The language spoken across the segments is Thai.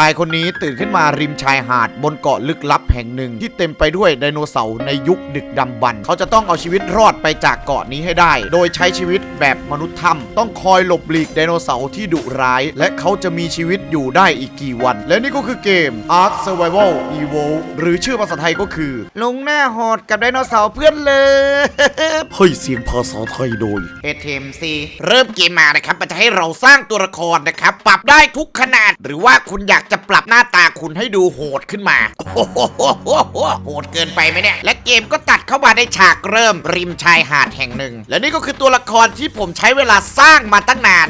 ชายคนนี้ตื่นขึ้นมาริมชายหาดบนเกาะลึกลับแห่งหนึ่ง ที่เต็มไปด้วยไดโนเสาร์ในยุคดึกดำบรรพ์เขาจะต้องเอาชีวิตรอดไปจากเกาะนี้ให้ได้ โดยใช้ชีวิตแบบมนุษย์ถ้ำต้องคอยหลบหลีกไดโนเสาร์ที่ดุร้าย และเขาจะมีชีวิตอยู่ได้อีกกี่วัน และนี่ก็คือเกม Ark Survival Evolve หรือชื่อภาษาไทยก็คือลุงหน้าโหดกับไดโนเสาร์เพื่อนเลยให้เสียงภาษาไทยโดยเอทมซีเริ่มเกมมานะครับมันจะให้เราสร้างตัวละครนะครับปรับได้ทุกขนาดหรือว่าคุณอยากจะปรับหน้าตาคุณให้ดูโหดขึ้นมาโอ้โหโหดเกินไปไหมเนี่ย และเกมก็ตัดเข้ามาในฉากเริ่มริมชายหาดแห่งหนึ่ง และนี่ก็คือตัวละครที่ผมใช้เวลาสร้างมาตั้งนาน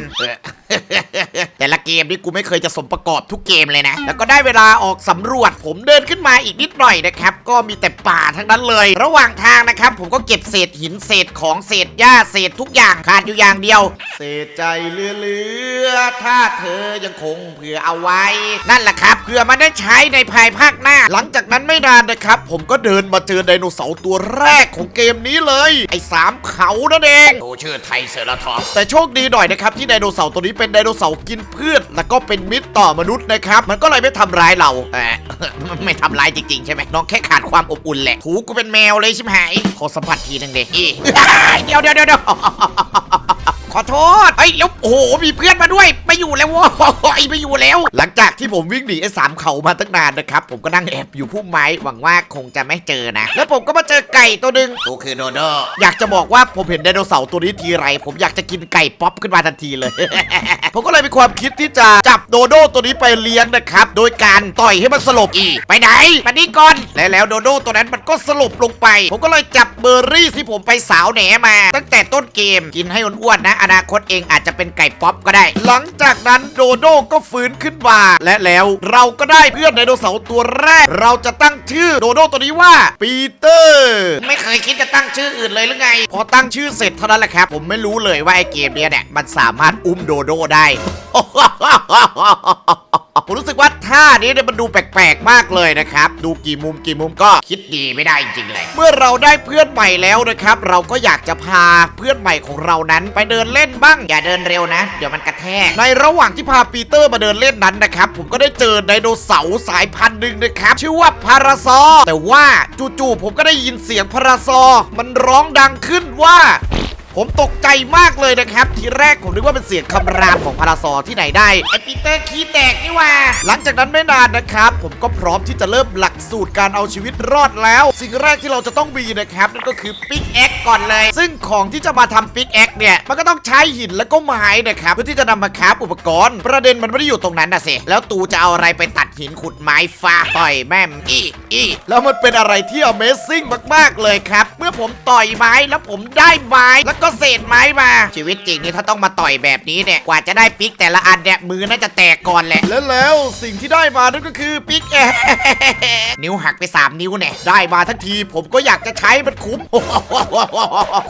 แต่ละเกมนี่กูไม่เคยจะสมประกอบทุกเกมเลยนะ แล้วก็ได้เวลาออกสำรวจ ผมเดินขึ้นมาอีกนิดหน่อยนะครับ ก็มีแต่ป่าทั้งนั้นเลย ระหว่างทางนะครับ ผมก็เก็บเศษหินเศษของเศษหญ้าเศษทุกอย่างขาดอยู่อย่างเดียว เศษใจเหลือๆถ้าเธอยังคงเผื่อเอาไว้ นั่นแหละครับเผื่อมาได้ใช้ในภายภาคหน้า หลังจากนั้นไม่นานนะครับ ผมก็เดินมาเจอไดโนเสาร์ตัวแรกของเกมนี้เลย ไอ้สามเขานั่นเองโอ้ชื่อไทยเซราทอปแต่โชคดีหน่อยนะครับที่ไดโนเสาร์ตัวนี้เป็นไดโนเสาร์กินพืช แล้วก็เป็นมิตรต่อมนุษย์นะครับ มันก็เลยไม่ทำร้ายเราเออไม่ทำร้ายจริงๆใช่ไหมน้องแค่ขาดความอบอุ่นแหละถูกูเป็นแมวเลยใช่ไหมขอสัมผัสทีนึงเด็กเดี๋ยวเดี๋ยวเดี๋ยว อโทษเอ้ยแล้วโอ้โหมีเพื่อนมาด้วยไม่อยู่แล้วโว้ยไม่อยู่แล้ว หลังจากที่ผมวิ่งหนีไอ้สามเขามาตั้งนานนะครับผมก็นั่งแอบอยู่พุ่มไม้หวังว่าคงจะไม่เจอนะ แล้วผมก็มาเจอไก่ตัวหนึ่งตัวคือโดโดอยากจะบอกว่าผมเห็นไดโนเสาร์ตัวนี้ทีไร ผมอยากจะกินไก่ป๊อปขึ้นมาทันทีเลย ผมก็เลยมีความคิดที่จะจับโดโดตัวนี้ไปเลี้ยงนะครับ โดยการต่อยให้มันสลบอีก ไปไหนมานี่ก่อนและแล้วโดโดตัวนั้นมันก็สลบลงไป ผมก็เลยจับเบอร์รี่ที่ผมไปสาวแหนมา ตั้งแต่ต้นเกมกินให้อ้วนๆนะอนาคตเองอาจจะเป็นไก่ป๊อปก็ได้ หลังจากนั้นโดโดก็ฟื้นขึ้นมาและแล้วเราก็ได้เพื่อนไดโนเสาร์ตัวแรก เราจะตั้งชื่อโดโดตัวนี้ว่าปีเตอร์ ไม่เคยคิดจะตั้งชื่ออื่นเลยหรือไง พอตั้งชื่อเสร็จเท่านั้นแหละครับ ผมไม่รู้เลยว่าไอ้เกมเนี้ยเนี่ยมันสามารถอุ้มโดโดได้ ผมรู้สึกว่าท่านี้เนี่ยมันดูแปลกๆมากเลยนะครับ ดูกี่มุมกี่มุมก็คิดดีไม่ได้จริงๆเลย เมื่อเราได้เพื่อนใหม่แล้วนะครับ เราก็อยากจะพาเพื่อนใหม่ของเรานั้นไปเดินเล่นบ้าง อย่าเดินเร็วนะ เดี๋ยวมันกระแทก ในระหว่างที่พาปีเตอร์มาเดินเล่นนั้นนะครับ ผมก็ได้เจอไดโนเสาร์สายพันธุ์หนึ่งนะครับ ชื่อว่าพาราซอร์แต่ว่าจู่ๆผมก็ได้ยินเสียงพาราซอ มันร้องดังขึ้นว่า ผมตกใจมากเลยนะครับ ทีแรกผมนึกว่าเป็นเสียงคำรามของพาราซอร์ที่ไหนได้ไอปีเตอร์ขี้แตกนี่ว่า หลังจากนั้นไม่นานนะครับ ผมก็พร้อมที่จะเริ่มหลักสูตรการเอาชีวิตรอดแล้ว สิ่งแรกที่เราจะต้องมีนะครับนั่นก็คือปิกแอคก่อนเลย ซึ่งของที่จะมาทำปิกแอคเนี่ยมันก็ต้องใช้หินและก็ไม้นะครับเพื่อที่จะนำมาคราฟอุปกรณ์ ประเด็นมันไม่ได้อยู่ตรงนั้นนะสิแล้วตูจะเอาอะไรไปตัดหินขุดไม้ฟ้าต่อยแม่มอีอีแล้วมันเป็นอะไรที่ Amazing มากๆเลยครับเมื่อผมต่อยไม้แล้วผมได้ไม้แล้วก็เศษไม้มา ชีวิตจริงนี่ถ้าต้องมาต่อยแบบนี้เนี่ยกว่าจะได้ปิกแต่ละอันเนี่ยมือน่าจะแตกก่อนแหละ แล้วแล้วสิ่งที่ได้มานั่นก็คือปิกแอนิ้วหักไป 3 นิ้วเนี่ยได้มาทั้งทีผมก็อยากจะใช้มันคุ้ม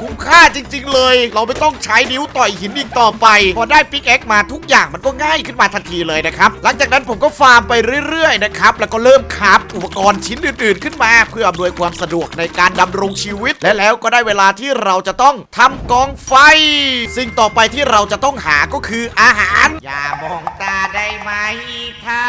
คุ้มค่าจริง ๆ เลย เราไม่ต้องใช้นิ้วต่อยหินอีกต่อไป พอได้ปิกแอคมาทุกอย่างมันก็ง่ายขึ้นมาทันทีเลยนะครับ หลังจากนั้นผมก็ฟาร์มไปเรื่อยๆนะครับแล้วก็เริ่มคราฟอุปกรณ์ชิ้นอื่น ๆ ขึ้นมา เพื่ออำนวยความสะดวกในการดำรงชีวิตและแล้วก็ได้เวลาที่เราจะต้องทำกองไฟ สิ่งต่อไปที่เราจะต้องหาก็คืออาหาร อย่ามองตาได้ไหม ถ้า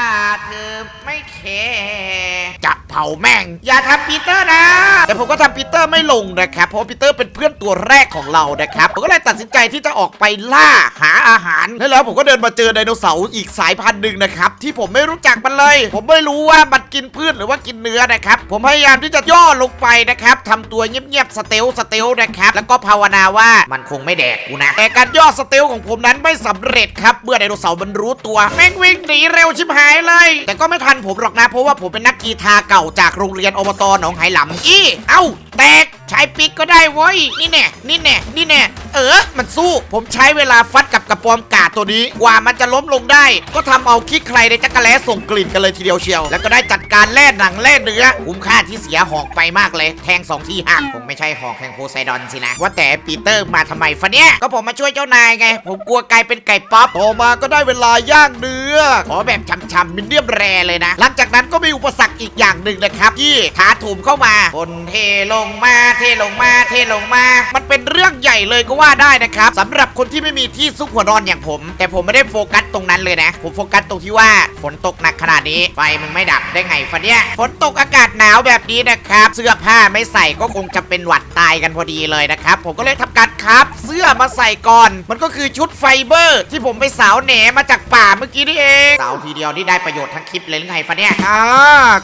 เธอไม่แคร์จะาแม่ง อย่าทำปีเตอร์นะ แต่ผมก็ทำปีเตอร์ไม่ลงนะครับ เพราะปีเตอร์เป็นเพื่อนตัวแรกของเรานะครับ ผมก็เลยตัดสินใจที่จะออกไปล่าหาอาหาร แล้วแล้วผมก็เดินมาเจอไดโนเสาร์อีกสายพันธุ์หนึ่งนะครับ ที่ผมไม่รู้จักมันเลย ผมไม่รู้ว่ามันกินพืชหรือว่ากินเนื้อนะครับ ผมพยายามที่จะย่อลงไปนะครับทำตัวเงียบๆสเตลสเตลนะครับ แล้วก็ภาวนาว่ามันคงไม่แดกกูนะ แต่การย่อสเตลของผมนั้นไม่สำเร็จครับ เมื่อไดโนเสาร์มันรู้ตัว แม่งวิ่งหนีเร็วชิบหายเลย แต่ก็ไม่ทันผมหรอกนะ เพราะว่าผมเป็นนักกีฬาเก่าจากโรงเรียนอบตหนองไหหลำอี้ เอ้า แตก ใช้ปิกก็ได้เว้ย นี่แน่ นี่แน่ นี่แน่ เออ มันสู้ ผมใช้เวลาฟัดกับกระปอมกาดตัวนี้กว่ามันจะล้มลงได้ ก็ทำเอาขี้ใครในจักรแล้ส่งกลิ่นกันเลยทีเดียวเชียว แล้วก็ได้จัดการแล่หนังแล่เนื้อคุ้มค่าที่เสียหอกไปมากเลย แทงสองที่หักคงไม่ใช่หอกแห่งโพไซดอนสินะ ว่าแต่ปีเตอร์มาทำไมฟะเนี่ย ก็ผมมาช่วยเจ้านายไง ผมกลัวกลายเป็นไก่ป๊อปต่อมาก็ได้เวลาย่างเนื้อ ขอแบบช่ำๆมินเดียมแรเลยนะ หลังจากนั้นก็มีอุปสรรคอีกอย่างหนึ่งนะครับที่ถาโถมเข้ามาคนเทลงมาเทลงมาเทลงมา มันเป็นเรื่องใหญ่เลยก็ว่าได้นะครับสำหรับคนที่ไม่มีที่ซุกหัวนอนอย่างผม แต่ผมไม่ได้โฟกัสตรงนั้นเลยนะ ผมโฟกัสตรงที่ว่าฝนตกหนักขนาดนี้ไฟมึงไม่ดับได้ไงฟะเนี่ยฝนตกอากาศหนาวแบบนี้นะครับเสื้อผ้าไม่ใส่ก็คงจะเป็นหวัดตายกันพอดีเลยนะครับผมก็เลยทำการครับเสื้อมาใส่ก่อน มันก็คือชุดไฟเบอร์ ที่ผมไปสาวแหนมาจากป่าเมื่อกี้นี่เองสาวทีเดียวนี่ได้ประโยชน์ทั้งคลิปเลยหรือไงฟะเนี่ยอ่า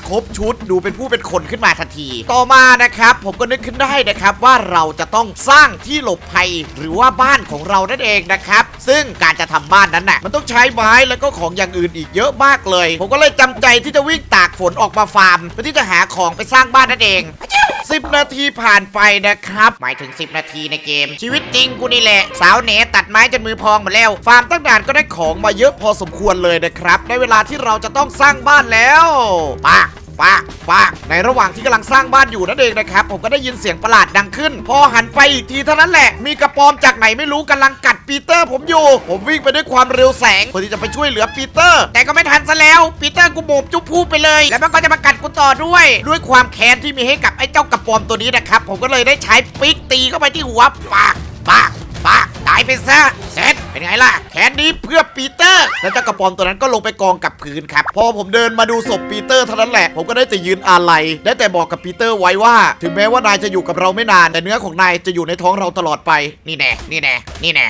ครบชุดดูเป็นผู้เป็นคนขึ้นมาทันที ต่อมานะครับ ผมก็นึกขึ้นได้นะครับว่าเราจะต้องสร้างที่หลบภัยหรือว่าบ้านของเรานั่นเองนะครับ ซึ่งการจะทำบ้านนั้นน่ะมันต้องใช้ไม้แล้วก็ของอย่างอื่นอีกเยอะมากเลย ผมก็เลยจำใจที่จะวิ่งตากฝนออกมาฟาร์มเพื่อที่จะหาของไปสร้างบ้านนั่นเอง10 นาทีผ่านไปนะครับ หมายถึง 10 นาทีในเกม ชีวิตจริงกูนี่แหละ สาวเนตัดไม้จนมือพองหมดแล้ว ฟาร์มตั้งนานก็ได้ของมาเยอะพอสมควรเลยนะครับ ในเวลาที่เราจะต้องสร้างบ้านแล้วปะ ปากปากในระหว่างที่กำลังสร้างบ้านอยู่นั่นเองนะครับ ผมก็ได้ยินเสียงประหลาดดังขึ้น พอหันไปอีกทีเท่านั้นแหละ มีกระปอมจากไหนไม่รู้กำลังกัดปีเตอร์ผมอยู่ ผมวิ่งไปด้วยความเร็วแสงเพื่อที่จะไปช่วยเหลือปีเตอร์ แต่ก็ไม่ทันซะแล้วปีเตอร์กูโบกจุ๊บพูไปเลย แล้วมันก็จะมากัดกูต่อด้วย ด้วยความแค้นที่มีให้กับไอ้เจ้ากระปอมตัวนี้นะครับผมก็เลยได้ใช้ปิกตีเข้าไปที่หัวปากปากปากายไปซะเสร็จเป็นไงล่ะแคนนี้เพื่อปีเตอร์ แล้วเจ้ากระป๋อมตัวนั้นก็ลงไปกองกับพื้นครับ พอผมเดินมาดูศพปีเตอร์เท่านั้นแหละ ผมก็ได้แต่ยืนอาลัยได้แต่บอกกับปีเตอร์ไว้ว่า ถึงแม้ว่านายจะอยู่กับเราไม่นาน แต่เนื้อของนายจะอยู่ในท้องเราตลอดไป นี่แน่ นี่แน่ นี่แน่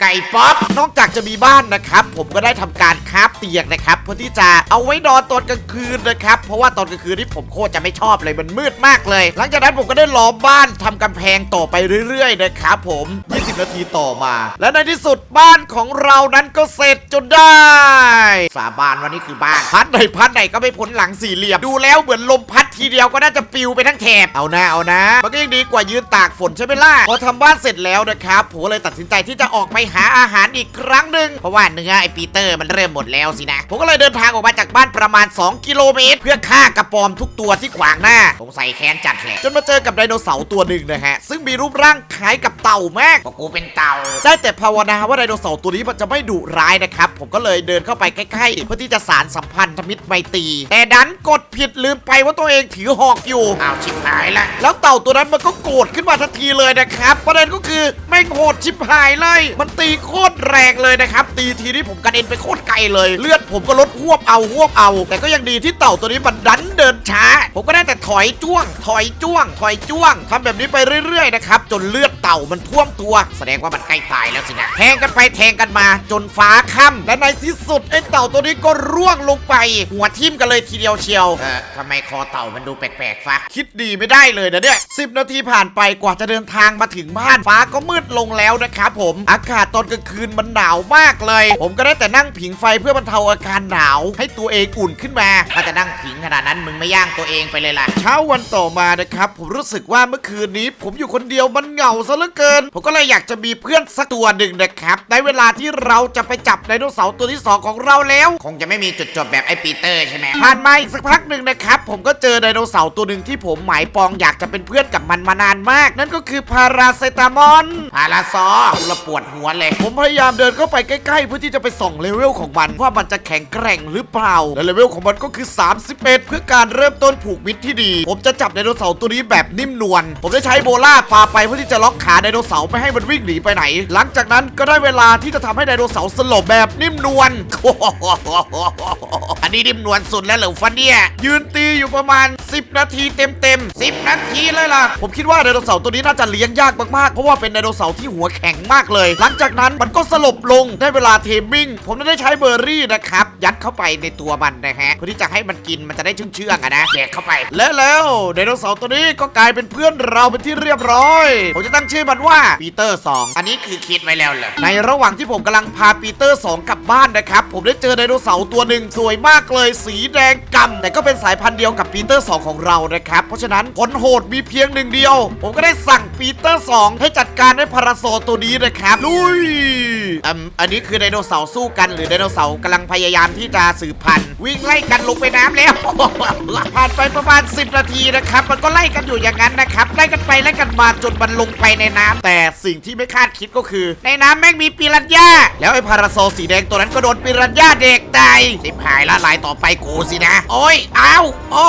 ไก่ป๊อป นอกจากจะมีบ้านนะครับ ผมก็ได้ทำการคราฟเตียงนะครับเพื่อที่จะเอาไว้นอนตอนกลางคืนนะครับ เพราะว่าตอนกลางคืนที่ผมโคตรจะไม่ชอบเลย มันมืดมากเลย หลังจากนั้นผมก็ได้ล้อมบ้านทำกำแพงต่อไปเรื่อยๆนะครับผม20 นาทีต่อมา และในที่สุดบ้านของเรานั้นก็เสร็จจนได้ สาบานวันนี้คือบ้าน พัดไหนพัดไหนก็ไม่พ้นหลังสี่เหลี่ยม ดูแล้วเหมือนลมพัดทีเดียวก็น่าจะปลิวไปทั้งแถบ เอานะเอานะ มันก็ยังดีกว่ายืนตากฝนใช่ไหมล่ะ พอทำบ้านเสร็จแล้วนะครับผมก็เลยตัดสินใจที่จะออกไปหาอาหารอีกครั้งหนึ่งเพราะว่าเนื้อไอปีเตอร์มันเริ่มหมดแล้วสินะ ผมก็เลยเดินทางออกมาจากบ้านประมาณ 2 กิโลเมตร เพื่อฆ่ากระปอมทุกตัวที่ขวางหน้าสงสัยแค้นจัดแหละจนมาเจอกับไดโนเสาร์ตัวหนึ่งนะฮะซึ่งมีรูปร่างคล้ายกับเต่ามากกูเป็นเต่า ได้แต่ภาวนาว่าไดโนเสาร์ตัวนี้มันจะไม่ดุร้ายนะครับ ผมก็เลยเดินเข้าไปใกล้ๆ เพื่อที่จะสารสัมพันธมิตรไมตรีแต่ดันกดผิดลืมไปว่าตัวเองถือหอกอยู่ อ้าวชิบหายละ แล้วเต่าตัวนั้นมันก็โกรธขึ้นมาทันทีเลยนะครับ ประเด็นก็คือแม่งโหดชิบหายเลย มันตีโคตรแรงเลยนะครับ ตีทีนี้ผมกระเด็นไปโคตรไกลเลย เลือดผมก็ลดหวบเอาหวบเอา แต่ก็ยังดีที่เต่าตัวนี้มันดัน เดินช้า ผมก็ได้แต่ถอยจ้วง ถอยจ้วง ถอยจ้วงทำแบบนี้ไปเรื่อยๆนะครับจนเลือดเต่ามันท่วมตัว แสดงว่ามันใกล้ตายแล้วสินะแทงกันไปแทงกันมา จนฟ้าค่ำและในที่สุดไอ้เต่าตัวนี้ก็ร่วงลงไป หัวทิ่มกันเลยทีเดียวเชียวเออทำไมคอเต่ามันดูแปลกๆฟ้าคิดดีไม่ได้เลยนะเนี่ยสินาทีผ่านไปกว่าจะเดินทางมาถึงบ้านฟ้าก็มืดลงแล้วนะครับผมอากาศตอนกลางคืนมันหนาวมากเลย ผมก็ได้แต่นั่งผิงไฟเพื่อบรรเทาอาการหนาว ให้ตัวเองอุ่นขึ้นมาถ้าจะนั่งผิงขนาดนั้นมึงไม่ย่างตัวเองไปเลยล่ะ เช้าวันต่อมานะครับ ผมรู้สึกว่าเมื่อคืนนี้ ผมอยู่คนเดียวมันเหงาซะเหลือเกิน ผมก็เลยอยากจะมีเพื่อนสักตัวหนึ่งนะครับในเวลาที่เราจะไปจับไดโนเสาร์ตัวที่สองของเราแล้ว คงจะไม่มีจุดจบแบบไอ้ปีเตอร์ใช่ไหมผ่านมาอีกสักพักหนึ่งนะครับผมก็เจอไดโนเสาร์ตัวหนึ่งที่ผมหมายปองอยากจะเป็นเพื่อนกับมันมานานมาก นั่นก็คือพาราเซตามอนพาราซอกูละปวดหัวเลย ผมพยายามเดินเข้าไปใกล้ๆเพื่อที่จะไปส่องเลเวลของมันว่ามันจะแข็งแกร่งหรือเปล่าและเลเวลของมันก็คือ 31 เพื่อการการเริ่มต้นผูกมิตรที่ดี ผมจะจับไดโนเสาร์ตัวนี้แบบนิ่มนวล ผมจะใช้โบล่าพาไปเพื่อที่จะล็อกขาไดโนเสาร์ไม่ให้มันวิ่งหนีไปไหน หลังจากนั้นก็ได้เวลาที่จะทำให้ไดโนเสาร์สลบแบบนิ่มนวล อันนี้นิ่มนวลสุดแล้วเหรอฟันเนี่ยยืนตีอยู่ประมาณ 10 นาทีเต็มๆ10 นาทีเลยล่ะ ผมคิดว่าไดโนเสาร์ตัวนี้น่าจะเลี้ยงยากมากๆ เพราะว่าเป็นไดโนเสาร์ที่หัวแข็งมากเลย หลังจากนั้นมันก็สลบลงได้เวลาเทมมิ่ง ผมได้ใช้เบอร์รี่นะครับ ยัดเข้าไปในตัวมันนะฮะ เพื่อที่จะให้มันกินมันจะได้เชื่องๆอะนะแดกเข้าไป และแล้วไดโนเสาร์ตัวนี้ก็กลายเป็นเพื่อนเราเป็นที่เรียบร้อย ผมจะตั้งชื่อมันว่าปีเตอร์ 2 อันนี้คือคิดไว้แล้วเหรอในระหว่างที่ผมกำลังพาปีเตอร์ 2 กลับบ้านนะครับผมได้เจอไดโนเสาร์ตัวหนึ่งสวยมากเลย สีแดงกำแต่ก็เป็นสายพันธุ์เดียวกับปีเตอร์ 2ของเรานะครับ เพราะฉะนั้นผลโหดมีเพียงหนึ่งเดียว ผมก็ได้สั่งปีเตอร์ 2 ให้จัดการด้พาราโซตัวนี้นะครับ ลุยออันนี้คือไดโนเสาร์สู้กันหรือไดโนเสาร์กำลังพยายามที่จะสืบพันธุ์วิ่งไล่กันลงไปน้ำแล้ว ผ่านไปประมาณ 10 นาทีนะครับ มันก็ไล่กันอยู่อย่างนั้นนะครับไล่กันไปไล่กันมาจนมันลงไปในน้ำแต่สิ่งที่ไม่คาดคิดก็คือ ในน้ำแม่งมีปิรันย่าแล้วไอ้พาราโซสีแดงตัวนั้นก็โดนปิรันย่าเด็กตายสิบหายละลายต่อไปกูสินะ โอ้ยอ้าวโอ้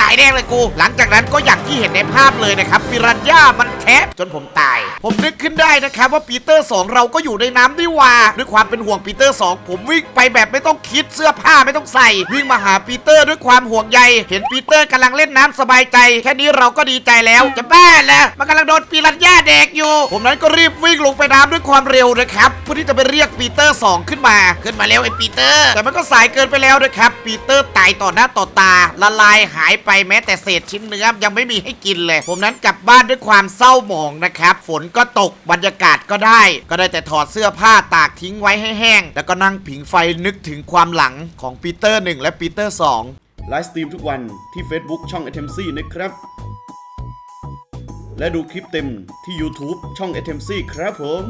ตายแน่เลยกู หลังจากนั้นก็อย่างที่เห็นในภาพเลยนะครับปิรันย่ามันแทะจนผมตาย ผมนึกขึ้นได้นะครับว่าปีเตอร์ 2 เราก็อยู่ในน้ำด้วยว่าด้วยความเป็นห่วงปีเตอร์ 2 ผมวิ่งไปแบบไม่ต้องคิดเสื้อผ้าไม่ต้องใส่ วิ่งมาหาปีเตอร์ด้วยความห่วงใย เห็นปีเตอร์กำลังเล่นน้ำสบายใจ แค่นี้เราก็ดีใจแล้วจะบ้าแล้วมันกำลังโดนปีรันย่าเด็กอยู่ ผมนั้นก็รีบวิ่งลงไปน้ำด้วยความเร็วนะครับเพื่อที่จะไปเรียกปีเตอร์ 2 ขึ้นมา ขึ้นมาแล้วไอ้ปีเตอร์ แต่มันก็สายเกินไปแล้วนะครับปีเตอร์ตายต่อหน้าต่อตาละลายหายไปแม้แต่เศษชิ้นเนื้อยังไม่มีให้กินเลย ผมนั้นกลับบ้านด้วยความเศร้าหมองนะครับ ฝนก็ตกบรรยากาศก็ได้ ก็ได้แต่ถอดเสื้อผ้าตากทิ้งไว้ให้แห้ง แล้วก็นั่งผิงไฟนึกถึงความหลังของปีเตอร์ 1 และปีเตอร์ 2 ไลฟ์สตรีมทุกวันที่ Facebook ช่อง a t e m c นะครับ และดูคลิปเต็มที่ YouTube ช่อง a t e m c ครับผม